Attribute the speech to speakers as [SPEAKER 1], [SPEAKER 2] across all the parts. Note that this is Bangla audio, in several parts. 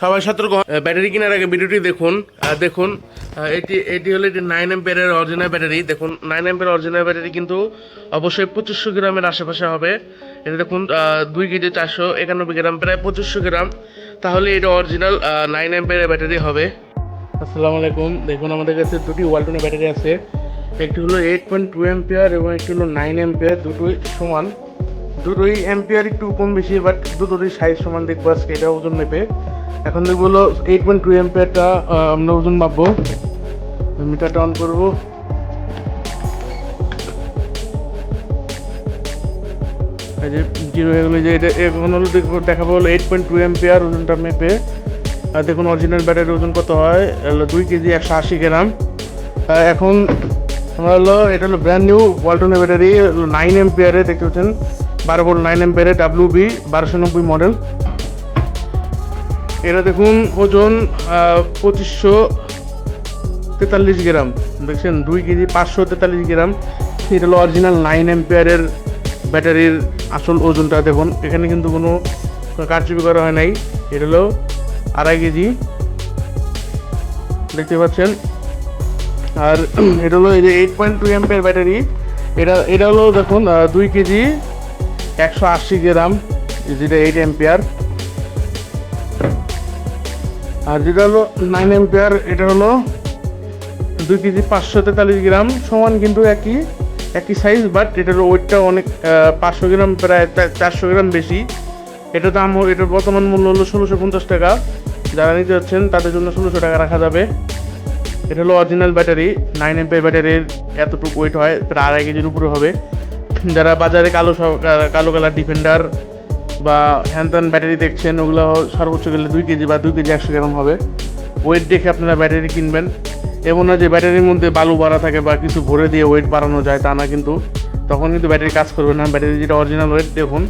[SPEAKER 1] সবাই সতর্ক ব্যাটারি কেনার আগে ভিডিওটি দেখুন। দেখুন এটি এটি হলো এটি নাইন এম্পিয়ারের অরিজিনাল ব্যাটারি। দেখুন নাইন এম্পিয়ার অরিজিনাল ব্যাটারি কিন্তু অবশ্যই পঁচিশশো গ্রামের আশেপাশে হবে। এটা দেখুন দুই কেজি চারশো একানব্বই গ্রাম, প্রায় পঁচিশশো গ্রাম। তাহলে এটা অরিজিনাল নাইন এম্পিয়ারের ব্যাটারি হবে। আসসালামু আলাইকুম। দেখুন, আমাদের কাছে দুটি ওয়ালটনের ব্যাটারি আছে। একটি হলো এইট পয়েন্ট টু এম্পিয়ার এবং একটি হলো নাইন এম্পিয়ার দুটোই সমান। দুটোই এম্পিয়ার একটু কম বেশি বাট দুটোরই সাইজ সমান দেখব আজকে এটা ওজন নেবে। এখন দেখব হলো এইট পয়েন্ট টু এম্পিয়ারটা আমরা ওজন মাপবো। মিটারটা অন করব। এই যে জিরো হয়ে গেলো যে এটা, এখন হলো দেখব, দেখাবো হলো এইট পয়েন্ট টু এম্পিয়ার ওজনটা মেপে। আর দেখুন অরিজিনাল ব্যাটারির ওজন কত হয় হলো দুই কেজি একশো আশি গ্রাম। এখন আমরা হলো, এটা হলো ব্র্যান্ড নিউ ওয়ালটনের ব্যাটারি নাইন এম্পিয়ারে দেখতে পাচ্ছেন, বারো ভোল্ট নাইন এম্পিয়ারে ডাব্লিউ বি বারোশো নব্বই মডেল এটা দেখুন ওজন পঁচিশশো তেতাল্লিশ গ্রাম। দেখছেন, দুই কেজি পাঁচশো তেতাল্লিশ গ্রাম। এটা হলো অরিজিনাল নাইন এম্পিয়ারের ব্যাটারির আসল ওজনটা দেখুন। এখানে কিন্তু কোনো কারচুপি করা হয় নাই। এটা হলো আড়াই কেজি। দেখতে পাচ্ছেন? আর এটা হলো এই যে এইট পয়েন্ট টু এম্পের ব্যাটারি। এটা এটা হলো দেখুন দুই কেজি একশো আশি গ্রাম। যেটা এইট এম্পিয়ার আর যেটা হলো নাইন এম্পিয়ার এটা হলো দুই কেজি পাঁচশো তেতাল্লিশ গ্রাম, সমান কিন্তু একই একই সাইজ বাট এটার ওয়েটটা অনেক পাঁচশো গ্রাম, প্রায় চারশো গ্রাম বেশি। এটা দাম এটার বর্তমান মূল্য হলো ষোলোশো পঞ্চাশ টাকা। যারা নিতে যাচ্ছেন, তাদের জন্য ষোলোশো টাকা রাখা যাবে। এটা হলো অরিজিনাল ব্যাটারি নাইন এমপি ব্যাটারির এতটুকু ওয়েট হয়, প্রায় আড়াই কেজির উপরে হবে। যারা বাজারে কালো কালো কালার ডিফেন্ডার বা হ্যান্ডান ব্যাটারি দেখছেন, ওগুলো সর্বোচ্চ গেলে দুই কেজি বা দুই কেজি একশো গ্রাম হবে। ওয়েট দেখে আপনারা ব্যাটারি কিনবেন। এমন না যে ব্যাটারির মধ্যে বালু বাড়া থাকে বা কিছু ভরে দিয়ে ওয়েট বাড়ানো যায়, তা না কিন্তু। তখন কিন্তু ব্যাটারি কাজ করবে না। ব্যাটারি যেটা অরিজিনাল ওয়েট দেখুন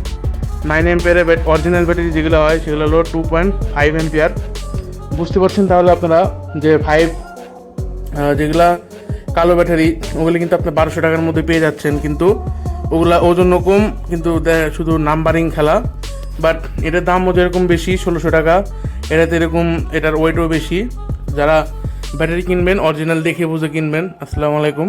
[SPEAKER 1] নাইন এম্পিয়ারের অরিজিনাল ব্যাটারি যেগুলো হয়, সেগুলো হলো টু পয়েন্ট ফাইভ এম্পিয়ার বুঝতে পারছেন তাহলে আপনারা যে ফাইভ যেগুলা কালো ব্যাটারি, ওগুলো কিন্তু আপনি বারোশো টাকার মধ্যে পেয়ে যাচ্ছেন। কিন্তু ওগুলা ওজন কম, কিন্তু শুধু নাম্বারিং খেলা। বাট এটার দামও যেরকম বেশি, ষোলোশো টাকা। এটাতে এরকম, এটার ওয়েটও বেশি। যারা ব্যাটারি কিনবেন অরিজিনাল দেখে বুঝে কিনবেন, আসসালামু আলাইকুম।